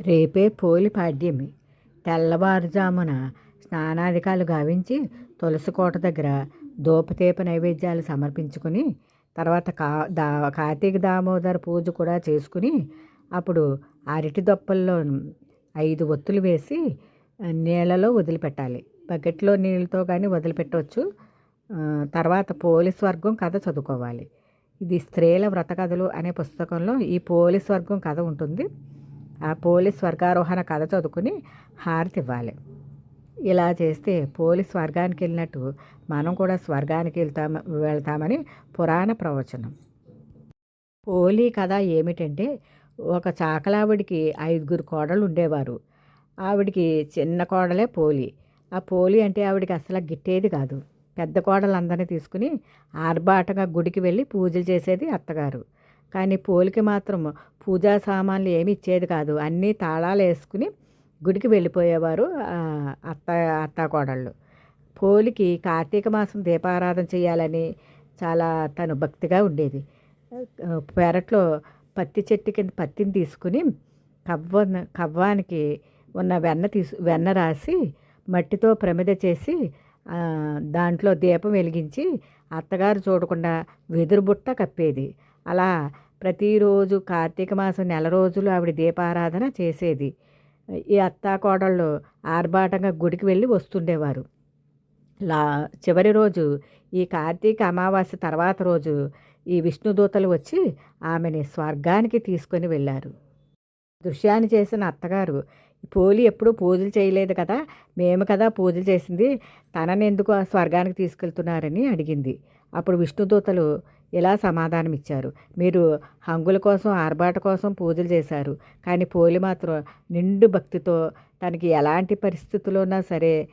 రేపే పోలి పాడ్యమి. తెల్లవారుజామున స్నానాధికాలు గావించి తులసి కోట దగ్గర దూపదీప నైవేద్యాలు సమర్పించుకుని తర్వాత కా దా కార్తీక దామోదర పూజ కూడా చేసుకుని అప్పుడు అరటి దొప్పల్లో ఐదు ఒత్తులు వేసి నీళ్ళలో వదిలిపెట్టాలి. బకెట్లో నీళ్ళతో కానీ వదిలిపెట్టవచ్చు తర్వాత పోలీస్ వర్గం కథ చదువుకోవాలి. ఇది స్త్రీల వ్రత కథలు అనే పుస్తకంలో ఈ పోలీస్ వర్గం కథ ఉంటుంది. ఆ పోలీస్ స్వర్గారోహణ కథ చదువుకుని హారతి ఇవ్వాలి. ఇలా చేస్తే పోలీస్ స్వర్గానికి వెళ్ళినట్టు మనం కూడా స్వర్గానికి వెళ్తాం వెళ్తామని పురాణ ప్రవచనం. పోలీ కథ ఏమిటంటే ఒక చాకలావిడికి ఐదుగురు కోడలు ఉండేవారు. ఆవిడికి చిన్న కోడలే పోలి. ఆ పోలి అంటే ఆవిడికి అసలు గిట్టేది కాదు. పెద్ద కోడలందరినీ తీసుకుని ఆర్భాటంగా గుడికి వెళ్ళి పూజలు చేసేది అత్తగారు. కానీ పోలికి మాత్రం పూజా సామాన్లు ఏమి ఇచ్చేది కాదు. అన్నీ తాళాలు వేసుకుని గుడికి వెళ్ళిపోయేవారు అత్త అత్త కోడళ్ళు పోలికి కార్తీక మాసం దీపారాధన చేయాలని చాలా తను భక్తిగా ఉండేది. పెరట్లో పత్తి చెట్టు కింద పత్తిని తీసుకుని కవ్వ కవ్వానికి ఉన్న వెన్న తీసు వెన్న రాసి మట్టితో ప్రమిద చేసి దాంట్లో దీపం వెలిగించి అత్తగారు చూడకుండా వెదురు బుట్ట కప్పేది. అలా ప్రతిరోజు కార్తీక మాసం నెల రోజులు ఆవిడ దీపారాధన చేసేది. ఈ అత్తా కోడళ్ళు ఆర్భాటంగా గుడికి వెళ్ళి వస్తుండేవారు. లా చివరి రోజు ఈ కార్తీక అమావాస్య తర్వాత రోజు ఈ విష్ణుదూతలు వచ్చి ఆమెని స్వర్గానికి తీసుకొని వెళ్ళారు. దృశ్యాన్ని చేసిన అత్తగారు పోలి ఎప్పుడూ పూజలు చేయలేదు కదా మేము కదా పూజలు చేసింది తనని ఎందుకు ఆ స్వర్గానికి తీసుకెళ్తున్నారని అడిగింది అప్పుడు విష్ణుదూతలు ఇలా సమాధానం ఇచ్చారు మీరు హంగుల కోసం ఆర్భాట కోసం పూజలు చేశారు. కానీ పోలి మాత్రం నిండు భక్తితో తనకి ఎలాంటి పరిస్థితుల్లోనా సరే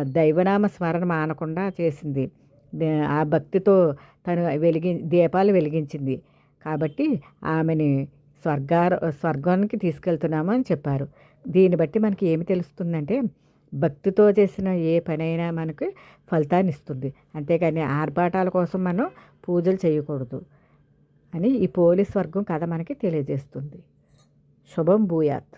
దైవనామ స్మరణ మానకుండా చేసింది. దే- ఆ భక్తితో తను వెలిగి దీపాలు వెలిగించింది. కాబట్టి ఆమెని స్వర్గార స్వర్గానికి తీసుకెళ్తున్నాము అని చెప్పారు. దీన్ని బట్టి మనకి ఏమి తెలుస్తుందంటే భక్తితో చేసిన ఏ పనైనా మనకి ఫలితాన్ని ఇస్తుంది అంతేకాని ఆర్భాటాల కోసం మనం పూజలు చేయకూడదు అని ఈ పోలీస్ వర్గం కథ మనకి తెలియజేస్తుంది. శుభం భూయాత్.